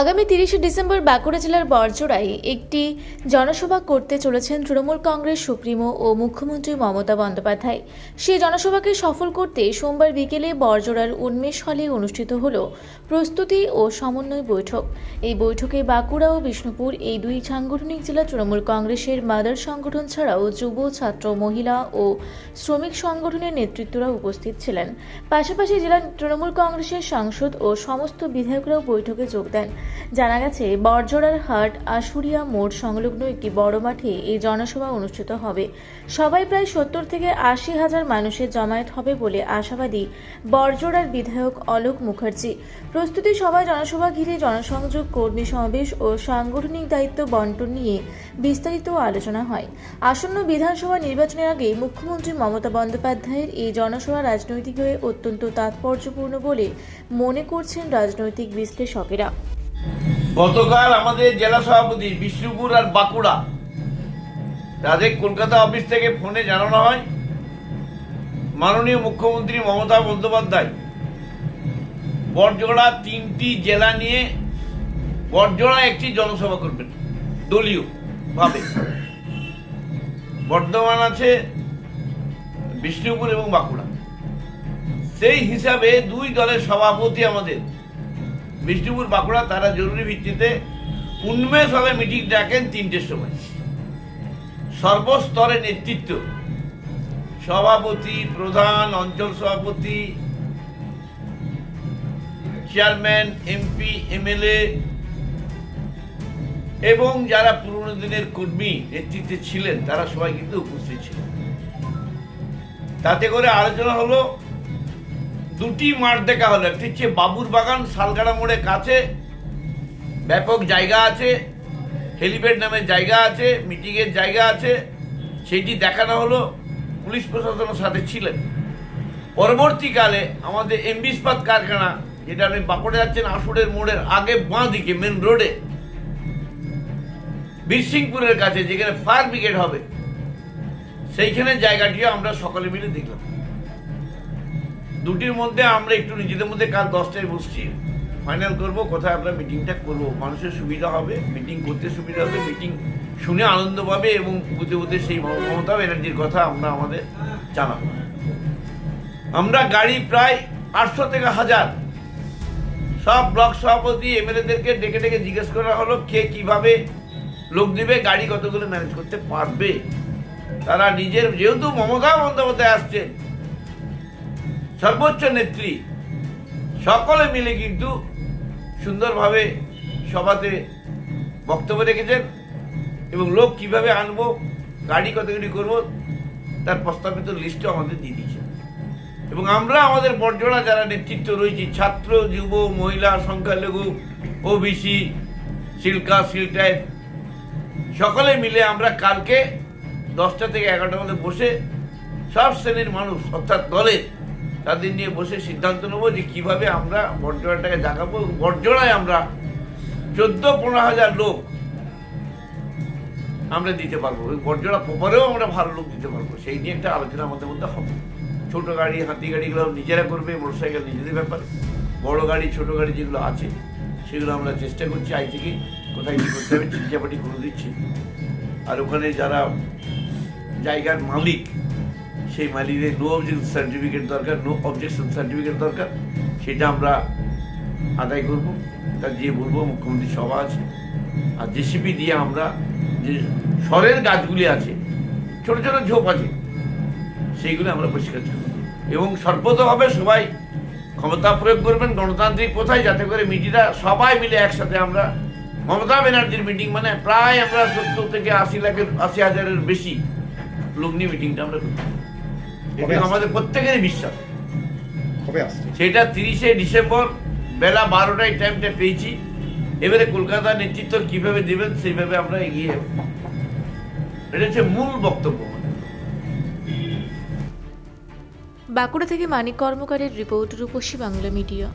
আগামী তিরিশে ডিসেম্বর বাঁকুড়া জেলার বরজোড়ায় একটি জনসভা করতে চলেছেন তৃণমূল কংগ্রেস, সুপ্রিমো ও মুখ্যমন্ত্রী মমতা বন্দ্যোপাধ্যায়। সেই জনসভাকে সফল করতে সোমবার বিকেলে বরজোড়ার উন্মেষ হলে অনুষ্ঠিত হল প্রস্তুতি ও সমন্বয় বৈঠক। এই বৈঠকে বাঁকুড়া ও বিষ্ণুপুর, এই দুই সাংগঠনিক জেলা তৃণমূল কংগ্রেসের মাদার সংগঠন ছাড়াও যুব, ছাত্র, মহিলা ও শ্রমিক সংগঠনের নেতৃত্বরা উপস্থিত ছিলেন। পাশাপাশি জেলা তৃণমূল কংগ্রেসের সাংসদ ও সমস্ত বিধায়করাও বৈঠকে যোগ দেন। জানা গেছে, বরজোড়ার হাট আশুরিয়া মোড় সংলগ্ন একটি বড় মাঠে এই জনসভা অনুষ্ঠিত হবে। সবাই প্রায় সত্তর থেকে আশি হাজার মানুষের জমায়েত হবে বলে আশাবাদী বরজোড়ার বিধায়ক অলোক মুখার্জি। প্রস্তুতি সভায় জনসভা ঘিরে জনসংযোগ, কর্মী সমাবেশ ও সাংগঠনিক দায়িত্ব বন্টন নিয়ে বিস্তারিত আলোচনা হয়। আসন্ন বিধানসভা নির্বাচনের আগে মুখ্যমন্ত্রী মমতা বন্দ্যোপাধ্যায়ের এই জনসভা রাজনৈতিকভাবে অত্যন্ত তাৎপর্যপূর্ণ বলে মনে করছেন রাজনৈতিক বিশ্লেষকেরা। গতকাল আমাদের জেলা সভাপতি বিষ্ণুপুর আর বাঁকুড়া তাদের কলকাতা অফিস থেকে ফোনে জানানো হয়। মাননীয় মুখ্যমন্ত্রী মমতা বন্দ্যোপাধ্যায় বটজোড়া তিনটি জেলা নিয়ে, বটজোড়া একটি জনসভা করবেন, দলীয় ভাবে। বর্ধমান আছে বিষ্ণুপুর এবং বাঁকুড়া। সেই হিসাবে দুই দলের সভাপতি আমাদের বিষ্ণুপুর, বাঁকুড়া তারা জরুরি ভিত্তিতে উন্মেষ হলে মিটিং ডাকেন তিনটের সময়। সর্বস্তরে নেতৃত্ব, সভাপতি, প্রধান, অঞ্চল সভাপতি, চেয়ারম্যান, এমপি, এমএলএ এবং যারা পুরনো দিনের কর্মী নেতৃত্বে ছিলেন, তারা সবাই কিন্তু উপস্থিত ছিলেন। তাতে করে আলোচনা হলো দুটি মাঠ দেখা হলো। একটি হচ্ছে বাবুর বাগান, শালগাড়া মোড়ের কাছে। ব্যাপক জায়গা আছে। হেলিপ্যাড নামে জায়গা আছে, মিটিংয়ের জায়গা আছে। সেটি দেখানো হলো। পুলিশ প্রশাসনের সাথে ছিলেন। পরবর্তীকালে আমাদের এমবি ইস্পাত কারখানা, যেটা আপনি বাঁকুড়ে যাচ্ছেন আসুরের মোড়ের আগে বাঁ দিকে মেন রোডে বীরসিংপুরের কাছে, যেখানে ফায়ার ব্রিগেড হবে, সেইখানে জায়গাটিও আমরা সকলে মিলে দেখলাম। দুটির মধ্যে আমরা একটু নিজেদের মধ্যে কাল দশটায় বসছি। ফাইনাল করব, কোথায় আমরা মিটিংটা করব? মানুষের সুবিধা হবে মিটিং করতে সুবিধা হবে মিটিং শুনে আনন্দ পাবে এবং বুঝে বুঝতে সেই মমতা ব্যানার্জির কথা আমরা আমাদের জানাব। আমরা গাড়ি প্রায় আটশো থেকে হাজার। সব ব্লক সভাপতি, এমএলএদেরকে ডেকে ডেকে জিজ্ঞেস করা হলো, কে কীভাবে লোক দিবে, গাড়ি কতগুলো ম্যানেজ করতে পারবে? তারা নিজের, যেহেতু মমতা বন্দ্যোপাধ্যায় আসছেন সর্বোচ্চ নেত্রী। সকলে মিলে কিন্তু সুন্দরভাবে সভাতে বক্তব্য রেখেছেন এবং লোক কীভাবে আনব, গাড়ি কতগুলি করব, তার প্রস্তাবিত লিস্টও আমাদের দিয়ে দিয়েছেন এবং আমরা আমাদের বর্জনা যারা নেতৃত্ব রয়েছে, ছাত্র, যুব, মহিলা, সংখ্যালঘু ওবিসি সিল্কা সিলটাইট সকলে মিলে আমরা কালকে দশটা থেকে এগারোটার মধ্যে বসে সব শ্রেণির মানুষ, অর্থাৎ দলের তাদের নিয়ে বসে সিদ্ধান্ত নেব যে কীভাবে আমরা বটজোড়াটাকে জাগাবো বটজোড়ায় আমরা চোদ্দ পনেরো হাজার লোক আমরা দিতে পারব। ওই বটজোড়া পোপারেও আমরা ভালো লোক দিতে পারব। সেই নিয়ে একটা আলোচনা আমাদের মধ্যে হবে। ছোট গাড়ি, হাতি গাড়িগুলো নিজেরা করবে, মোটরসাইকেল নিজেদের ব্যাপার। বড় গাড়ি, ছোট গাড়ি যেগুলো আছে, সেগুলো আমরা চেষ্টা করছি আই থেকে কোথায় কী করতে হবে চিঠিচাপাটি করে দিচ্ছি। আর ওখানে যারা জায়গার মালিক সেই মালিকের নো অবজেকশন সার্টিফিকেট দরকার নো অবজেকশন সার্টিফিকেট দরকার, সেটা আমরা আদায় করব, তা দিয়ে বলব মুখ্যমন্ত্রী সভা আছে। আর জেসিপি দিয়ে আমরা যে স্বরের গাছগুলি আছে, ছোট ছোট ঝোপ আছে, সেইগুলো আমরা পরিষ্কার করব। এবং সর্বতভাবে সবাই ক্ষমতা প্রয়োগ করবেন গণতান্ত্রিক কোথায় যাতে করে মিটিংটা সবাই মিলে একসাথে আমরা মমতা ব্যানার্জির মিটিং মানে প্রায় আমরা সত্তর থেকে আশি লাখের, আশি হাজারের বেশি লগ্নি মিটিংটা আমরা কবে এটা আমাদের প্রত্যেকেরই বিশ্বাস। কবে আসছে? সেটা তিরিশে ডিসেম্বর বেলা বারোটায় টাইমটা পেয়েছি। এবারে কলকাতা নেতৃত্ব কীভাবে দেবেন সেইভাবে আমরা এগিয়ে যাব। এটা হচ্ছে মূল বক্তব্য বাঁকুড়া থেকে মানিক কর্মকারের রিপোর্ট রূপসী বাংলা মিডিয়া।